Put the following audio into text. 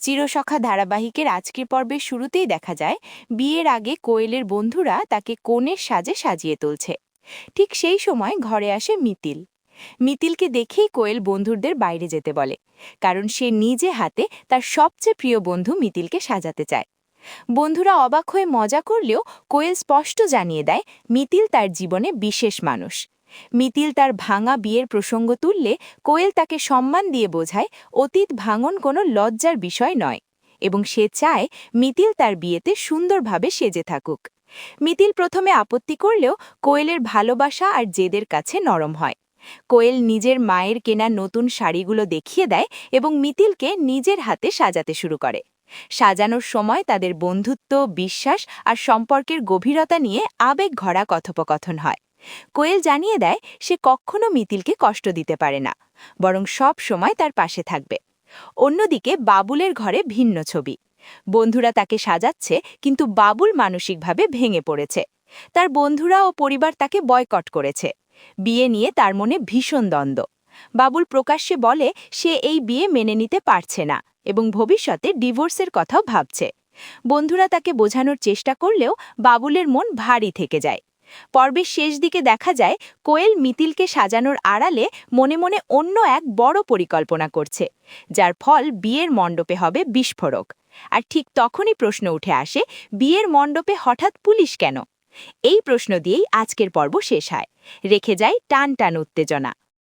চিরসখা ধারাবাহিকের আজকের পর্বের শুরুতেই দেখা যায়, বিয়ের আগে কোয়েলের বন্ধুরা তাকে কনের সাজে সাজিয়ে তুলছে। ঠিক সেই সময় ঘরে আসে মিতিল। মিতিলকে দেখেই কোয়েল বন্ধুদের বাইরে যেতে বলে, কারণ সে নিজে হাতে তার সবচেয়ে প্রিয় বন্ধু মিতিলকে সাজাতে চায়। বন্ধুরা অবাক হয়ে মজা করলেও কোয়েল স্পষ্ট জানিয়ে দেয়, মিতিল তার জীবনে বিশেষ মানুষ। মিতিল তার ভাঙা বিয়ের প্রসঙ্গ তুললে কোয়েল তাকে সম্মান দিয়ে বোঝায় অতীত ভাঙন কোনো লজ্জার বিষয় নয় এবং সে চায় মিতিল তার বিয়েতে সুন্দরভাবে সেজে থাকুক। মিতিল প্রথমে আপত্তি করলেও কোয়েলের ভালোবাসা আর জেদের কাছে নরম হয়। কোয়েল নিজের মায়ের কেনা নতুন শাড়িগুলো দেখিয়ে দেয় এবং মিতিলকে নিজের হাতে সাজাতে শুরু করে। সাজানোর সময় তাদের বন্ধুত্ব, বিশ্বাস আর সম্পর্কের গভীরতা নিয়ে আবেগ ঘরা কথোপকথন হয়। কোয়েল জানিয়ে দেয়, সে কখনো মিতিলকে কষ্ট দিতে পারে না, বরং সব সময় তার পাশে থাকবে। অন্যদিকে বাবুলের ঘরে ভিন্ন ছবি। বন্ধুরা তাকে সাজাচ্ছে, কিন্তু বাবুল মানসিকভাবে ভেঙে পড়েছে। তার বন্ধুরা ও পরিবার তাকে বয়কট করেছে। বিয়ে নিয়ে তার মনে ভীষণ দ্বন্দ্ব। বাবুল প্রকাশ্যে বলে, সে এই বিয়ে মেনে নিতে পারছে না এবং ভবিষ্যতে ডিভোর্সের কথাও ভাবছে। বন্ধুরা তাকে বোঝানোর চেষ্টা করলেও বাবুলের মন ভারী থেকে যায়। পর্বের শেষ দিকে দেখা যায়, কোয়েল মিতিলকে সাজানোর আড়ালে মনে মনে অন্য এক বড় পরিকল্পনা করছে, যার ফল বিয়ের মণ্ডপে হবে বিস্ফোরক। আর ঠিক তখনই প্রশ্ন উঠে আসে, বিয়ের মণ্ডপে হঠাৎ পুলিশ কেন? এই প্রশ্ন দিয়েই আজকের পর্ব শেষ হয়। রেখে যায় টান টান উত্তেজনা।